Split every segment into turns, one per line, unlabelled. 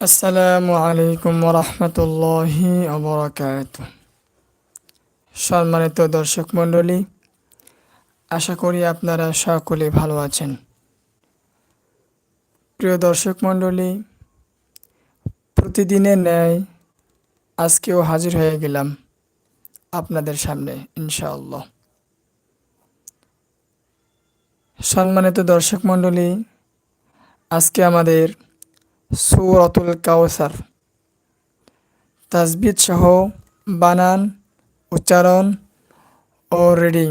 আসসালামু আলাইকুম রহমতুল্লাহি অবরাকাত সম্মানিত দর্শক মণ্ডলী, আশা করি আপনারা সকলে ভালো আছেন। প্রিয় দর্শক মণ্ডলী, প্রতিদিনের ন্যায় আজকেও হাজির হয়ে গেলাম আপনাদের সামনে, ইনশাআল্লাহ। সম্মানিত দর্শক মণ্ডলী, আজকে আমাদের সূরাতুল কাউসার তাজবিদ সহ বানান, উচ্চারণ ও রিডিং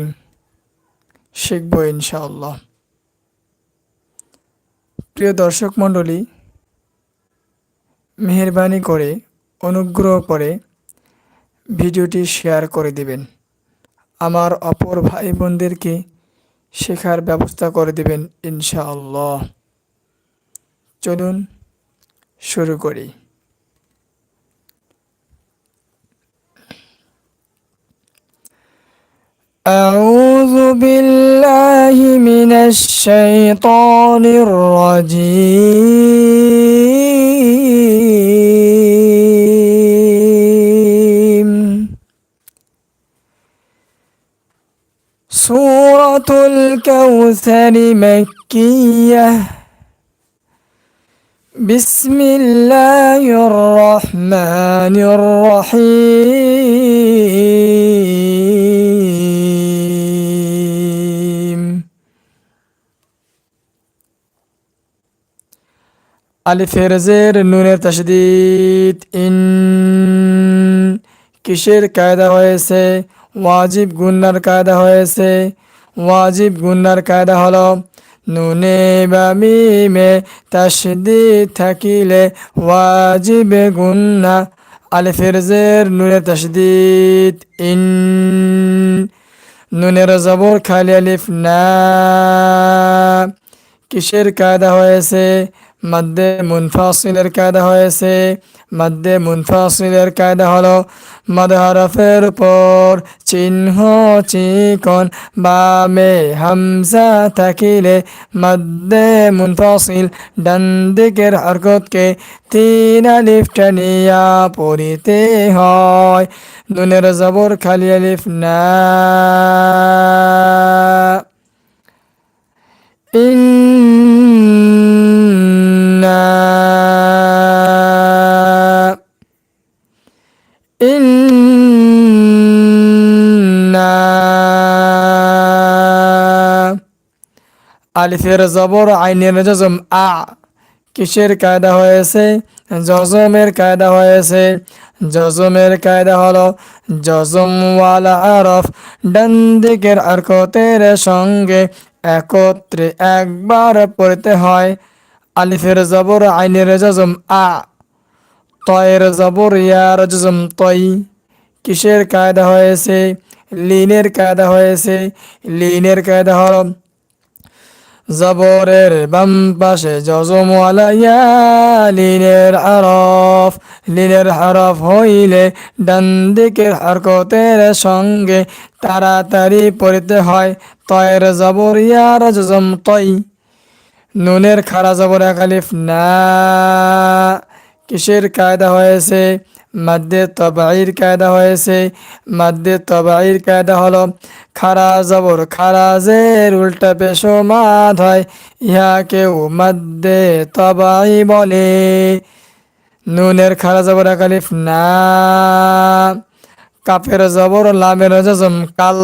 শিখব ইনশাআল্লাহ। প্রিয় দর্শক মণ্ডলী, মেহরবানি করে, অনুগ্রহ করে ভিডিওটি শেয়ার করে দিবেন। আমার অপর ভাই বোনদেরকে শেখার ব্যবস্থা করে দিবেন ইনশাআল্লাহ চলুন শুরু করি أعوذ بالله من الشيطان الرجيم الكوثر مكية بسم الله الرحمن الرحيم আলিফের জের নুনের তশদিদ ইন কিসের কায়দা হয়েছে ওয়াজিব গুন্নার কায়দা হয়েছে ওয়াজিব গুন্নার কায়দা হলো, নুনে বা মিমে তাসদি থাকিলে ওয়াজিব গুন্না আলিফের জের নুনে তাসদিদ ইন নুনের জবর খালি আলিফ না। কিসের কায়দা হয়েছে? মধ্যে মুনফাসিলের কায়দা হয়েছে মধ্যে মুনফাসিলের কায়দা হলো মদ উপর চিহ্ন, চিকন বামে হামজা থাকিলে মধ্যে মুনফাসিল ডান দিকের হরকতকে তিন আলিফ টানিয়া পড়িতে হয়। নুনের জবর খালি আলিফ না। ইন আলিফের জবর আইনের জজম, আ। কিসের কায়দা হয়েছে? জজমের কায়দা হয়েছে। জজমের কায়দা হলো জজম ওয়ালা আরফ। ডান দিকের আরকতের সঙ্গে একত্রে একবার পড়তে হয়। আলিফের জবর আইনের জজম, আ। তয়ের জবর, ইয়ার জজম, তই। কিসের কায়দা হয়েছে? লিনের কায়দা হয়েছে। লিনের কায়দা হল জবরের বাম পাশে জজম লিনের হরফ লিনের হরফ হইলে ডান দিকের হরকতের সঙ্গে তাড়াতাড়ি পড়তে হয়। তয়ের জবর ইয়ার জজম তই। নুনের খারা জবর একালিফ না। কিসের কায়দা হয়েছে? মাদ্দে তবাইর কায়দা হয়েছে। মাদ্দে তবাইর কায়দা হলো খারা জবর, খারাজের উল্টা পেশো মাদ হয় ইহাকেও মাদ্দে তবাই বলে। নুনের খারা জবর একালিফ না। কাপের জবর, লামের জজম, কাল।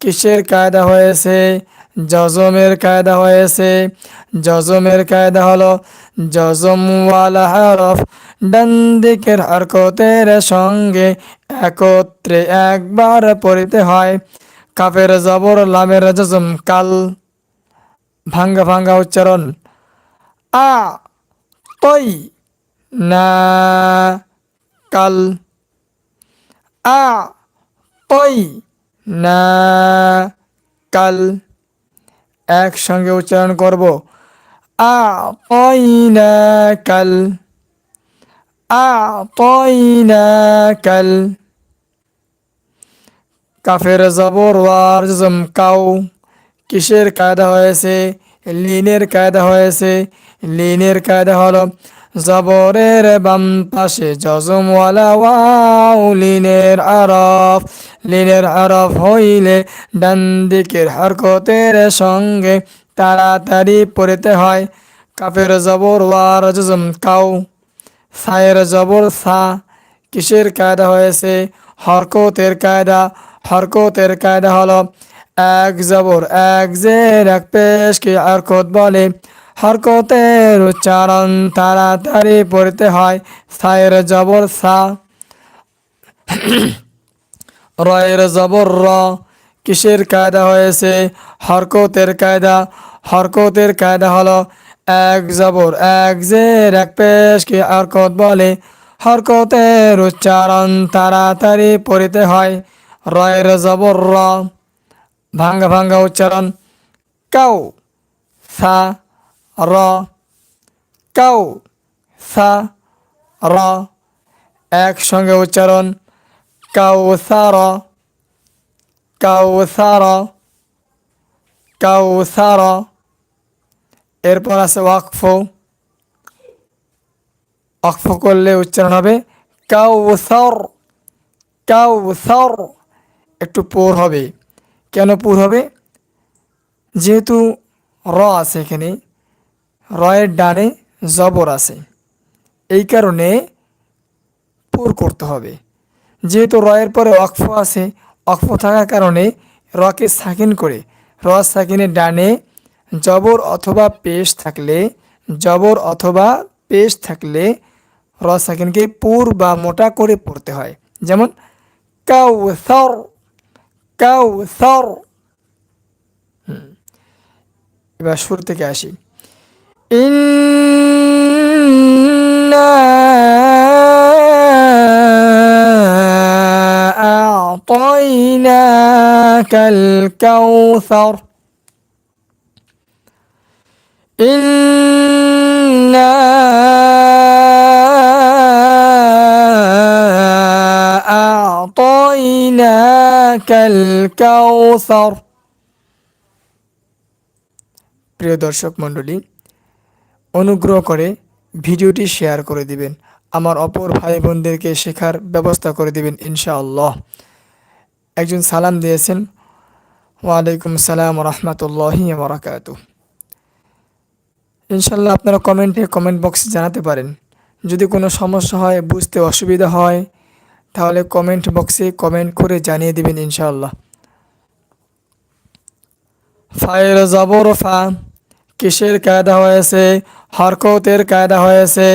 কিসের কায়দা হয়েছে? জজমের কায়দা হয়েছে। জজমের কায়দা হলো জজম ওয়ালা হরফ ডান দিকের হরকতের সঙ্গে একত্রে একবার পড়িতে হয়। কাফের জবর লামের জজম কাল। ভাঙ্গা ভাঙ্গা উচ্চারণ। আ তই না, কাল। আ তই না, কাল। একসঙ্গে উচ্চারণ করব। আ কাল আ কাল কাফের জবর ওয়ার কাউ কিসের কায়দা হয়েছে? লিনের কায়দা হয়েছে। লিনের কায়দা হলো জবরের বাম পাশে জজমওয়ালা ওয়াও, লিনের আরফ। লিনের আরফ হইলে ডান দিকের হরকতের সঙ্গে তাড়াতাড়ি পড়তে হয়। কাপের জবর ওয়ার জজম কাউ। সায়ের জবর সা কিসের কায়দা হয়েছে? হরকতের কায়দা। হরকতের কায়দা হলো এক জবর, এক জের এক পেশকে হরকত বলে। হরকতের উচ্চারণ তাড়াতাড়ি পড়তে হয়। সায়ের জবর সা রয়ের জবর র কিসের কায়দা হয়েছে? হরকতের কায়দা। হরকতের কায়দা হলো এক জবর, এক জের, এক পেশকে হরকত বলে। হরকতের উচ্চারণ তাড়াতাড়ি পড়িতে হয় রয়ের জবর র ভাঙ্গা ভাঙ্গা উচ্চারণ। কাউ, সা, র। কাউ, সা, র। একসঙ্গে উচ্চারণ। কাউসার কাউসার কাউসার এরপর আছে ওয়াকফ। ওয়াকফ করলে উচ্চারণ হবে কাউসর কাউসর। একটু পোর হবে। কেন পুর হবে? যেহেতু র আছে এখানে, রয়ের ডানে জবর আছে। এই কারণে পুর করতে হবে। যেহেতু রয়ের পরে অক্ফ আছে অক্ফ থাকার কারণে রকে সাকিন করে। র সাকিনের ডানে জবর অথবা পেশ থাকলে, জবর অথবা পেশ থাকলে র সাকিনকে পুর বা মোটা করে পড়তে হয়। যেমন কাউ সর কাউ সর এবার শুরু থেকে আসি। ইন্না الكوثر إنا أعطيناك الكوثر প্রিয় দর্শক মণ্ডলী অনুগ্রহ করে ভিডিওটি শেয়ার করে দিবেন আমার অপর ভাই বোনদেরকে শেখার ব্যবস্থা করে দিবেন ইনশাআল্লাহ একজন সালাম দিয়েছেন, ওয়ালাইকুম সালাম রহমতুল্লাহি বরাকাত ইনশাল্লাহ আপনারা কমেন্টে কমেন্ট বক্সে জানাতে পারেন। যদি কোনো সমস্যা হয়, বুঝতে অসুবিধা হয়, তাহলে কমেন্ট বক্সে কমেন্ট করে জানিয়ে দিবেন ইনশাআল্লাহ। ফায়ের জবর ফা, কিসের কায়দা হয়েছে, হরকতের কায়দা হয়েছে,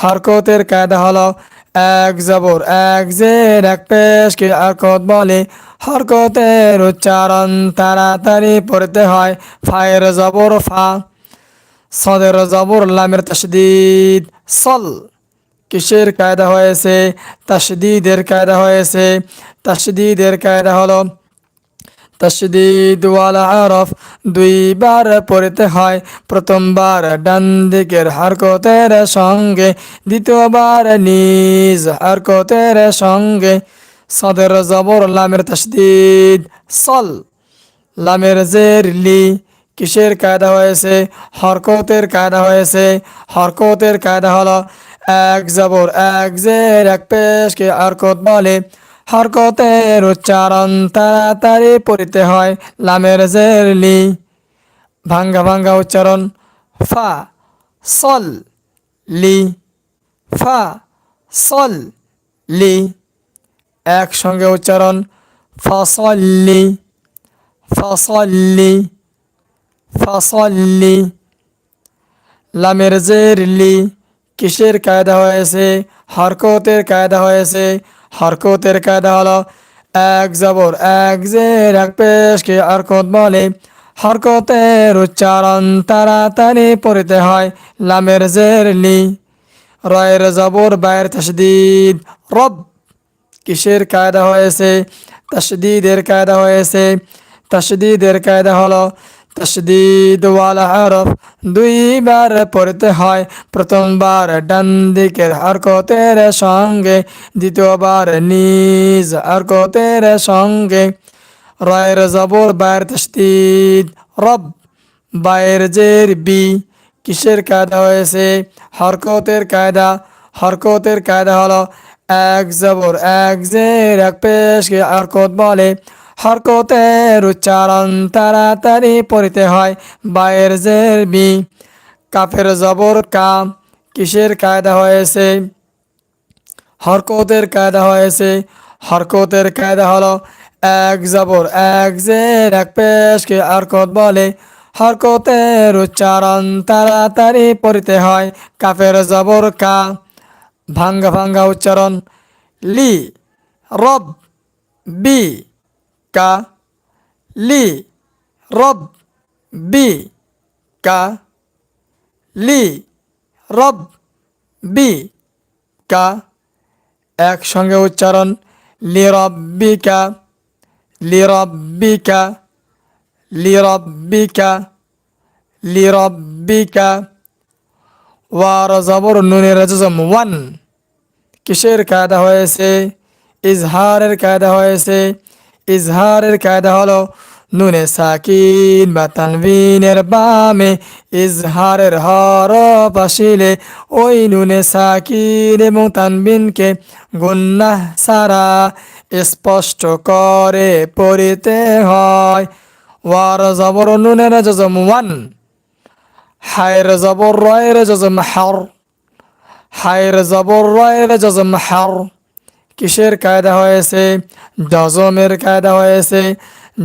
হরকতের কায়দা হলো এক জবর, এক জের, এক পেশকে আকত বলে। হরকতের উচ্চারণ তাড়াতাড়ি পড়তে হয়। ফায়ের জবর ফা, সদের জবর লামের তসদিদ সল, কিসের কায়দা হয়েছে? তসদিদের কায়দা হয়েছে। তসদিদের কায়দা হলো তসদিদ ওয়ালা আরফ দুইবার পড়তে হয়। প্রথমবার ডান দিকের হরকতের সঙ্গে, দ্বিতীয়বার নিজ হরকতের সঙ্গে। সদের জবর লামের তসদিদ সল। লামের জের লি, কিসের কায়দা হয়েছে? হরকতের কায়দা হয়েছে। হরকতের কায়দা হলো এক জবর, এক জের, এক পেশকে হরকত বলে। হরকতের উচ্চারণ তাড়াতাড়ি পড়িতে হয় লামের জের লি ভাঙ্গা ভাঙ্গা উচ্চারণ ফা, সল, লি। ফা, সল, লি। একসঙ্গে উচ্চারণ ফসল্লি। ফসল্লি ফসল্লি। লামের জের লি কিসের কায়দা হয়েছে? হরকতের কায়দা হয়েছে। হরকতের কায়দা হলো এক জবর এক জের এক পেশকে হরকত বলে হরকতের উচ্চারণ তাড়াতাড়ি পড়িতে হয় লামের জের লি রয়ের জবর বায়ের তসদিদ রব কিসের কায়দা হয়েছে তসদিদের কায়দা হয়েছে তসদিদের কায়দা হলো তসদিদ ওয়ালা হরফ দুইবার পড়তে হয়। প্রথমবার ডান দিকের হরকতের সঙ্গে, দ্বিতীয়বার নিজ হরকতের সঙ্গে। রয়ের জবর, বায়ের তসদিদ রব, বায়ের জের, বি, কিসের কায়দা হয়েছে? হরকতের কায়দা হরকতের কায়দা হলো এক জবর, এক জের, এক পেশকে হরকত বলে। হরকতের উচ্চারণ তাড়াতাড়ি পড়িতে হয়। বায়ের জের বি কাফের জবর কা, কিসের কায়দা হয়েছে? হরকতের কায়দা হয়েছে। হরকতের কায়দা হলো এক জবর, এক জের, এক পেশকে হরকত বলে। হরকতের উচ্চারণ তাড়াতাড়ি পড়িতে হয়। কাফের জবর কা, ভাঙ্গা ভাঙ্গা উচ্চারণ। লি, রব, বি কা লি রব বি কা লি রব বি কা একসঙ্গে উচ্চারণ লিরব্বিকা লিরব্বিকা লিরব্বিকা লিরব্বিকা ওয়ার জবর নুনের জজম ওয়ান কিসের কায়দা হয়েছে? ইজহারের কায়দা হয়েছে? ইজহারের কায়দা হলো নুনে সাকিন বা তানবিনের বামে ইজহারের হরফ আসিলে ওই নুনে সাকিন এবং তানবিনকে গুন্নাহ সারা স্পষ্ট করে পড়িতে হয় ওয়ার জবর নুনের জজম ওয়ান হায়ের জবর রয়ের জজম হার হায়ের জবর রয়ের জজম হার কিসের কায়দা হয়েছে? জজমের কায়দা হয়েছে।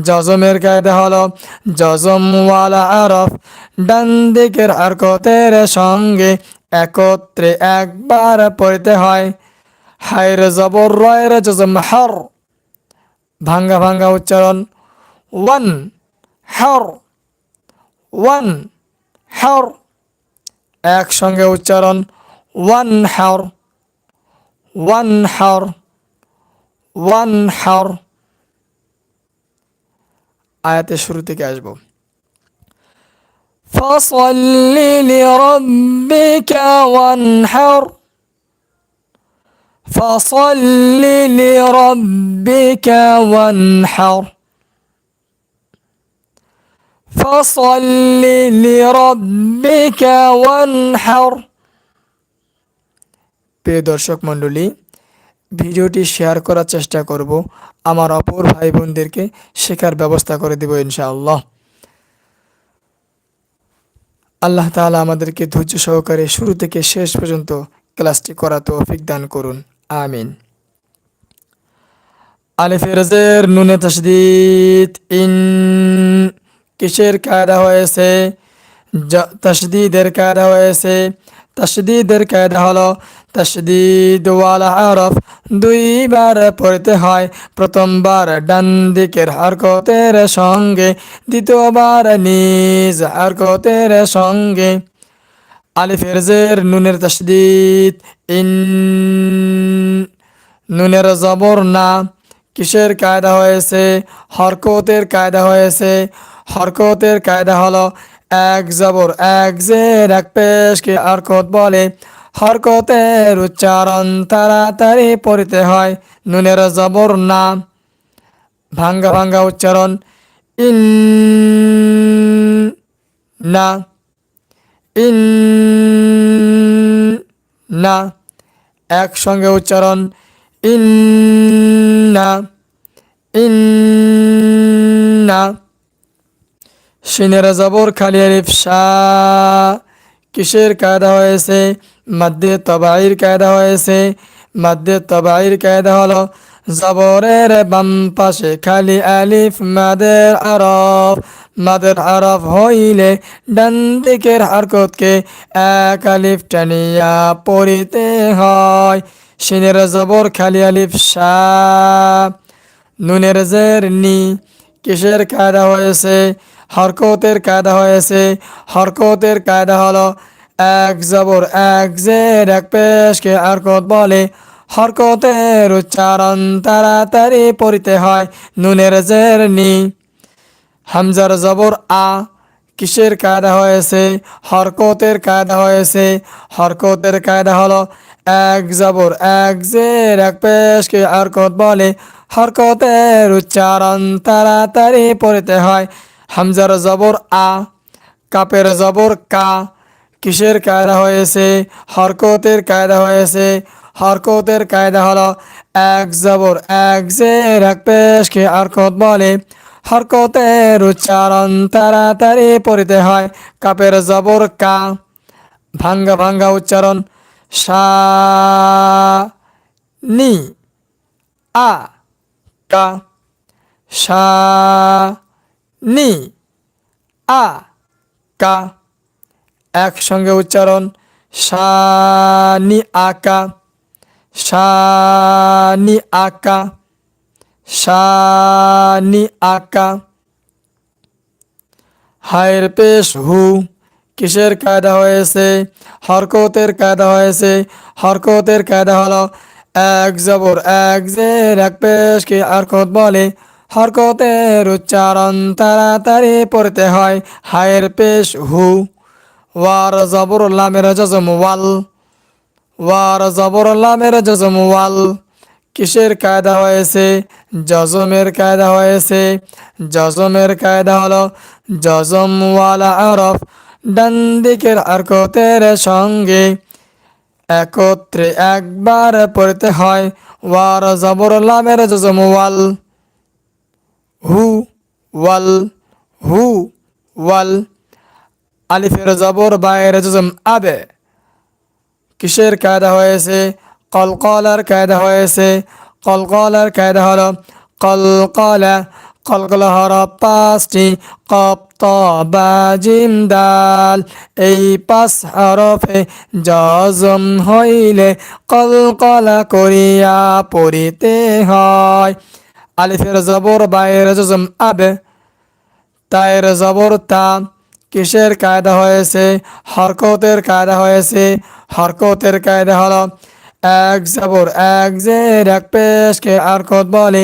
জজমের কায়দা হলো জজমওয়ালা আরফ, ডান দিকের হরকতের সঙ্গে একত্রে একবার পড়তে হয়। হায়ের জবর, রয়ের জজম হার। ভাঙ্গা ভাঙ্গা উচ্চারণ। ওয়ান হার। ওয়ান হার। একসঙ্গে উচ্চারণ। ওয়ান হার। ওয়ান হার ওয়ান হার আয়াতের শুরু থেকে আসবো فصل لربك وانحر فصل لربك وانحر فصل لربك وانحر প্রিয় দর্শক মণ্ডলী, ভিডিওটি শেয়ার করার চেষ্টা করব। আমার অপর ভাই বোনদেরকে শেখার ব্যবস্থা করে দেব ইনশাআল্লাহ। আল্লাহ তাআলা আমাদেরকে ধৈর্য সহকারে শুরু থেকে শেষ পর্যন্ত ক্লাসটি করা তৌফিক দান করুন। আমিন। আলিফের জের নুনে তসদিদ ইন কিসের কায়দা হয়েছে? তসদিদের কায়দা হয়েছে। তসদিদের কায়দা হলো তসদিদ ওয়ালা হরফ দুইবার পড়তে হয়। প্রথমবার ডান দিকের হরকতের সঙ্গে, দ্বিতীয়বার নিজ হরকতের সঙ্গে। আলিফের জের, নুনের তসদিদ ইন, নুনের জবর না। কিসের কায়দা হয়েছে? হরকতের কায়দা হয়েছে। হরকতের কায়দা হলো এক জবর, এক জের, এক পেশকে হরকত বলে। হরকতের উচ্চারণ তাড়াতাড়ি পড়িতে হয়। নুনের জবর না ভাঙ্গা ভাঙ্গা উচ্চারণ ইন না ইন না একসঙ্গে উচ্চারণ ইন না ইন না সিনের জবর খালি শা কিসের কায়দা হয়েছে? মাদ্দে তবাইর কায়দা হয়েছে। মাদ্দে তবাইর কায়দা হলো জবরের বাম পাশে খালি আলিফ মাদের আরফ। মাদের আরফ হইলে ডান দিকের হরকতকে এক আলিফ টানিয়া পড়িতে হয়। সিনের জবর খালি আলিফ শা নুনের জের নি। কিসের কায়দা হয়েছে? হরকতের কায়দা হয়েছে। হরকতের কায়দা হলো এক জবর, এক জের, এক পেশকে হরকত বলে। হরকতের উচ্চারণ তাড়াতাড়ি পড়িতে হয় নুনের জের নি হামজার জবর, আ, কিসের কায়দা হয়েছে? হরকতের কায়দা হয়েছে। হরকতের কায়দা হলো এক জবর, এক জের, এক পেশকে হরকত বলে। হরকতের উচ্চারণ তাড়াতাড়ি পড়িতে হয়। হামজার জবর, আ, কাপের জবর, কা কিসের কায়দা হয়েছে? হরকতের কায়দা হয়েছে। হরকতের কায়দা হলো এক জবর, এক যে এক পেশকে হরকত বলে। হরকতের উচ্চারণ তাড়াতাড়ি পড়তে হয়। কাপের জবর কা, ভাঙ্গা ভাঙ্গা উচ্চারণ। সা, নি, আ, কা, সা, নি, আ, কা। একসঙ্গে উচ্চারণ শানি আকা শানি আকা শানি আকা হায়ের পেশ হু, কিসের কায়দা হয়েছে? হরকতের কায়দা হয়েছে। হরকতের কায়দা হলো এক জবর, এক জের, এক পেশকে হরকত বলে। হরকতের উচ্চারণ তাড়াতাড়ি পড়তে হয়। হায়ের পেশ হু ওয়ার ওয়ার জজম ওয়াল। কিসের কায়দা হয়েছে? জজমের কায়দা হয়েছে। জজমের কায়দা হলো জজম ওয়ালা আরফ, ডান দিকের হরকতের সঙ্গে একত্রে একবার পড়তে হয়। ওয়ার জবর লামের জজম ওয়াল, হু ওয়াল হু ওয়াল আলিফের জবর বায়ের জজম, আবে। কিসের কায়দা হয়েছে? কলকলার কায়দা হয়েছে। কলকলার কায়দা হলো, কলকলা কলকলা হর পাঁচটি কপ ত বা জিম দাল। এই পাঁচ হরফে জজম হইলে কলকলা করিয়া পড়িতে হয়। আলিফের জবর বায়ের জজম, আবে। তায়ের জবর, তা কিসের কায়দা হয়েছে? হরকতের কায়দা হয়েছে। হরকতের কায়দা হলো এক জবর, এক জের, এক পেশকে হরকত বলে।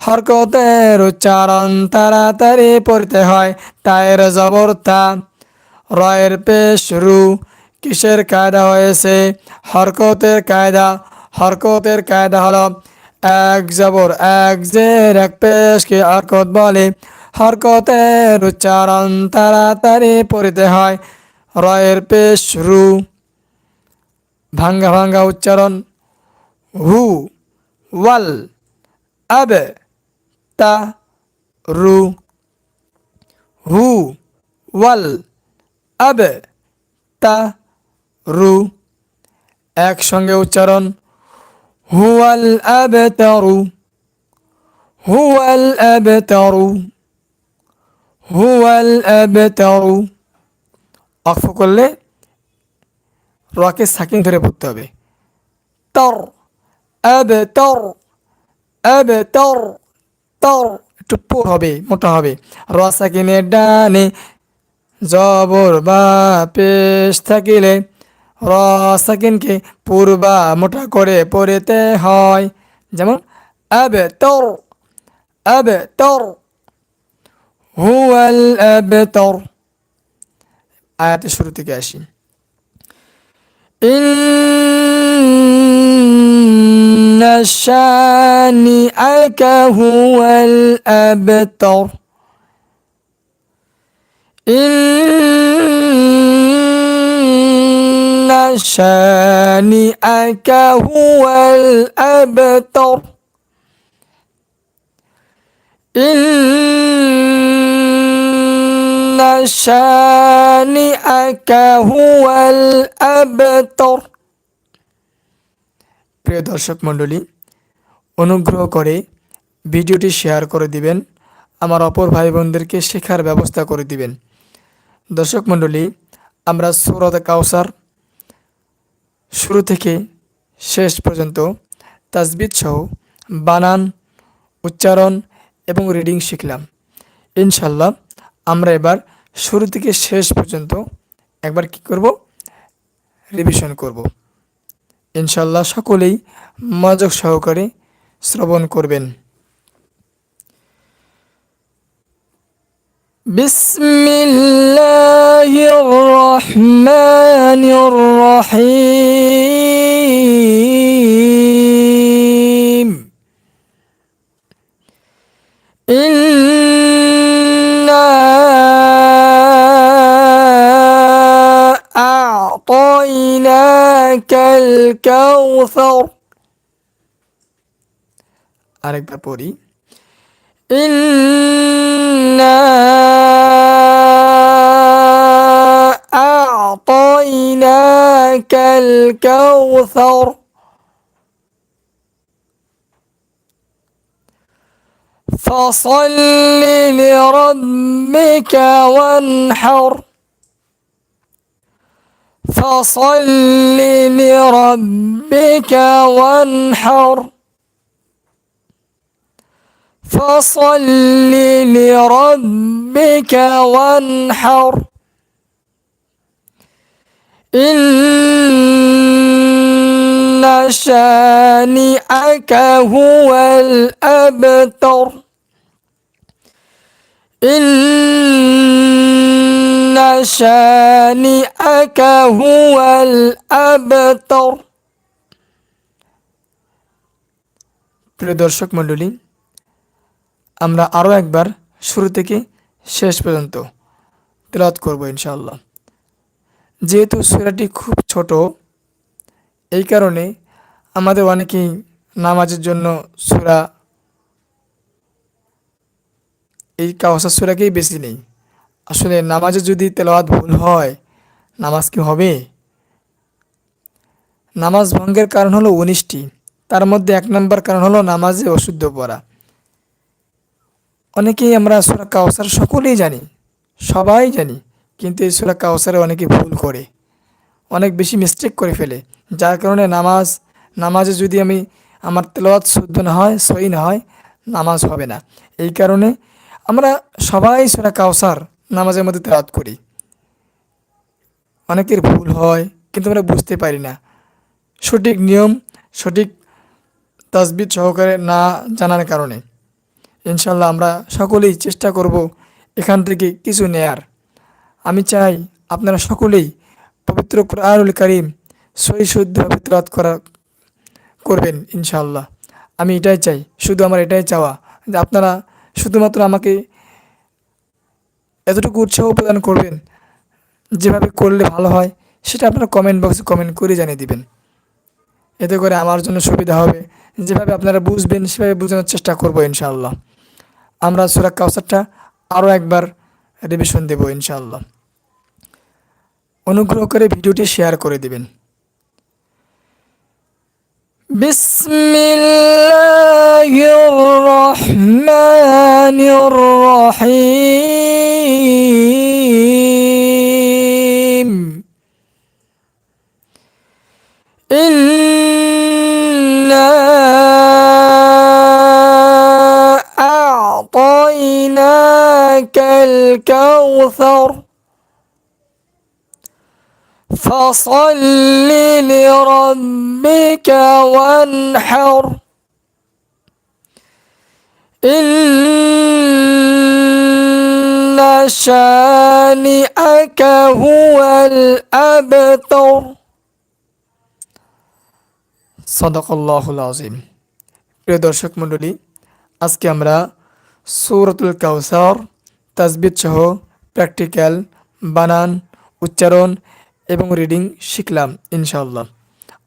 হরকতের উচ্চারণ তাড়াতাড়ি পড়তে হয় তায়ের জবর তা রয়ের পেশ রু কিসের কায়দা হয়েছে? হরকতের কায়দা। হরকতের কায়দা হলো এক জবর, এক জের, এক পেশকে হরকত বলে। হরকতের উচ্চারণ তাড়াতাড়ি পড়তে হয়। রয়ের পেশ রু। ভাঙ্গা ভাঙ্গা উচ্চারণ হু, ওয়াল, আবে, তা, রু। হু, ওয়াল, আবে, তা, রু। একসঙ্গে উচ্চারণ হুয়াল আবে তারু হুয়াল আবে তারু হুয়াল আবে তারু অক্ষ করলে রকে সাকিন ধরে পড়তে হবে। তর আবে তর আবে তর। একটু পুর হবে, মোটা হবে। র সাকিনের ডানে জবর বা পেশ থাকিলে র সাকিনকে পূর্বা মোটা করে পড়তে হয়। যেমন আবে তর আবে তর هو الأبتر. آيات الشروع تكاشين إن شانئك هو الأبتر. إن شانئك هو الأبتر. إن إن شانئك هو الأبتر প্রিয় দর্শক মণ্ডলী অনুগ্রহ করে ভিডিওটি শেয়ার করে দিবেন আমার অপর ভাই বোনদেরকে শেখার ব্যবস্থা করে দিবেন দর্শক মণ্ডলী আমরা সুরত কাউসার শুরু থেকে শেষ পর্যন্ত তাজবিদ সহ বানান উচ্চারণ এবং রিডিং শিখলাম ইনশাল্লাহ আমরা এবার শুরু থেকে শেষ পর্যন্ত একবার কি করব রিভিশন করব ইনশাল্লাহ সকলেই মনোযোগ সহকারে শ্রবণ করবেন بسم الله الرحمن الرحيم الكوثر আরেকবার পড়ি إنا أعطيناك الكوثر فصل لربك وانحر فصل لربك وانحر. فصل لربك وانحر. إن شانئك هو الأبتر. إن شانئك هو الأبتر প্রিয় দর্শক মণ্ডলী আমরা আরও একবার শুরু থেকে শেষ পর্যন্ত তেলাওয়াত করব ইনশাআল্লাহ যেহেতু সুরাটি খুব ছোট এই কারণে আমাদের অনেকেই নামাজের জন্য সুরা এই কাওসার সুরাকেই বেশি নেই। আসলে নামাজে যদি তেলাওয়াত ভুল হয়, নামাজ কি হবে? নামাজ ভঙ্গের কারণ হলো উনিশটি। তার মধ্যে এক নম্বর কারণ হলো নামাজে অশুদ্ধ পড়া। অনেকেই আমরা সুরা কাউসার সকলেই জানি, সবাই জানি, কিন্তু এই সুরা কাউসারে অনেকে ভুল করে। অনেক বেশি মিস্টেক করে ফেলে। যার কারণে নামাজ, নামাজে যদি আমি আমার তেলাওয়াত শুদ্ধ না হয় সই না হয়, নামাজ হবে না। এই কারণে আমরা সবাই সুরা কাউসার নামাজের মধ্যে তেলাওয়াত করি। অনেকের ভুল হয়, কিন্তু আমরা বুঝতে পারি না। সঠিক নিয়ম, সঠিক তাসবিদ সহকারে না জানার কারণে। ইনশাল্লাহ আমরা সকলেই চেষ্টা করব এখান থেকে কিছু নেয়ার। আমি চাই আপনারা সকলেই পবিত্র কুরআনুল করিম সই শুদ্ধভাবে তেলাওয়াত করা, করবেন ইনশাল্লাহ আমি এটাই চাই, শুধু আমার এটাই চাওয়া যে আপনারা শুধুমাত্র আমাকে এতটুকু উৎসাহ প্রদান করবেন, যেভাবে করলে ভালো হয়, সেটা আপনারা কমেন্ট বক্সে কমেন্ট করে জানিয়ে দিবেন। এতে করে আমার জন্য সুবিধা হবে, যেভাবে আপনারা বুঝবেন, সেভাবে বোঝানোর চেষ্টা করব ইনশাআল্লাহ। আমরা সুরা কাউসারটা আরও একবার রিভিশন দেব ইনশাআল্লাহ। অনুগ্রহ করে ভিডিওটি শেয়ার করে দিবেন। بسم الله الرحمن الرحيم إنا أعطيناك الكوثر فصل لربك وانحر إن شانئك هو الأبتر সদকাল্লাহুল আজিম প্রিয় দর্শক মণ্ডলী আজকে আমরা সৌরতুল কাউসার তাজবিদ সহ প্র্যাকটিক্যাল বানান উচ্চারণ এবং রিডিং শিখলাম, ইনশাআল্লাহ।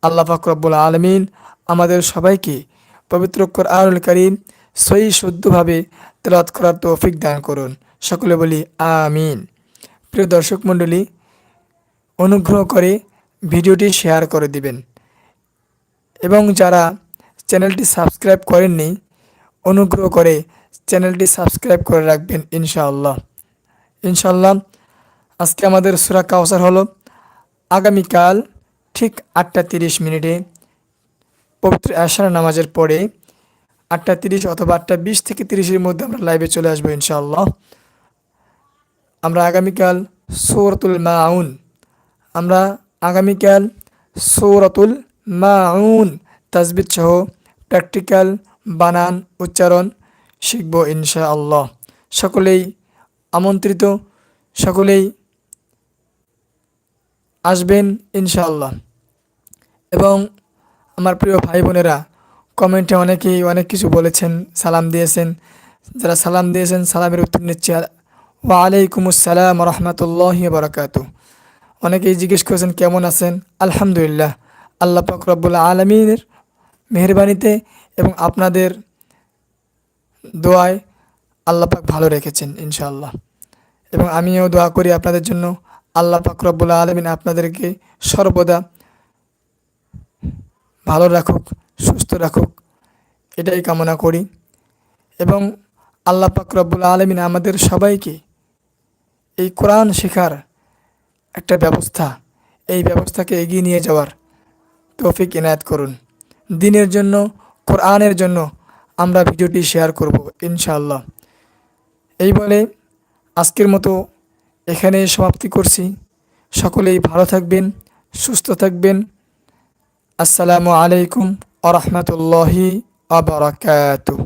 আল্লাহ ফাকরবুল আলমিন আমাদের সবাইকে পবিত্র কোরআনুল করিম সই শুদ্ধভাবে তেলাওয়াত করার তৌফিক দান করুন। সকলে বলি আমিন। প্রিয় দর্শক মণ্ডলী, অনুগ্রহ করে ভিডিওটি শেয়ার করে দিবেন। এবং যারা চ্যানেলটি সাবস্ক্রাইব করেননি, অনুগ্রহ করে চ্যানেলটি সাবস্ক্রাইব করে রাখবেন, ইনশাআল্লাহ। ইনশাআল্লাহ, আজকে আমাদের সুরা কাউসার হলো আগামীকাল ঠিক আটটা তিরিশ মিনিটে পবিত্র আশার নামাজের পরে আটটা তিরিশ অথবা আটটা বিশ থেকে তিরিশের মধ্যে আমরা লাইভে চলে আসব ইনশাআল্লাহ। আমরা আগামীকাল সৌরতুল মাউন, আমরা আগামীকাল সৌরতুল মাউন তাজবিদ সহ প্র্যাকটিক্যাল বানান, উচ্চারণ শিখব ইনশাআল্লাহ। সকলেই আমন্ত্রিত, সকলেই আসবেন ইনশাআল্লাহ। এবং আমার প্রিয় ভাই বোনেরা, কমেন্টে অনেকেই অনেক কিছু বলেছেন, সালাম দিয়েছেন। যারা সালাম দিয়েছেন, সালামের উত্তর নিচ্ছে। ওয়ালাইকুম আসসালাম রহমতুল্লাহ বরকাত অনেকেই জিজ্ঞেস করেছেন, কেমন আছেন? আলহামদুলিল্লাহ। আল্লাহ পাক রব্বুল আলমিনের মেহরবানিতে এবং আপনাদের দোয়ায় আল্লাহ পাক ভালো রেখেছেন, ইনশাআল্লাহ। এবং আমিও দোয়া করি আপনাদের জন্য। আল্লাহ পাক রব্বুল আলমিন আপনাদেরকে সর্বদা ভালো রাখুক, সুস্থ রাখুক, এটাই কামনা করি। এবং আল্লাহ পাক রব্বুল আলমিন আমাদের সবাইকে এই কোরআন শেখার একটা ব্যবস্থা, এই ব্যবস্থাকে এগিয়ে নিয়ে যাওয়ার তৌফিক এনায়েত করুন। দিনের জন্য, কোরআনের জন্য আমরা ভিডিওটি শেয়ার করব ইনশাআল্লাহ। এই বলে আজকের মতো এখানে সমাপ্তি করছি। সকলেই ভালো থাকবেন সুস্থ থাকবেন। আসসালামু আলাইকুম আ রহমতুল্লাহি আবরাকাতুহ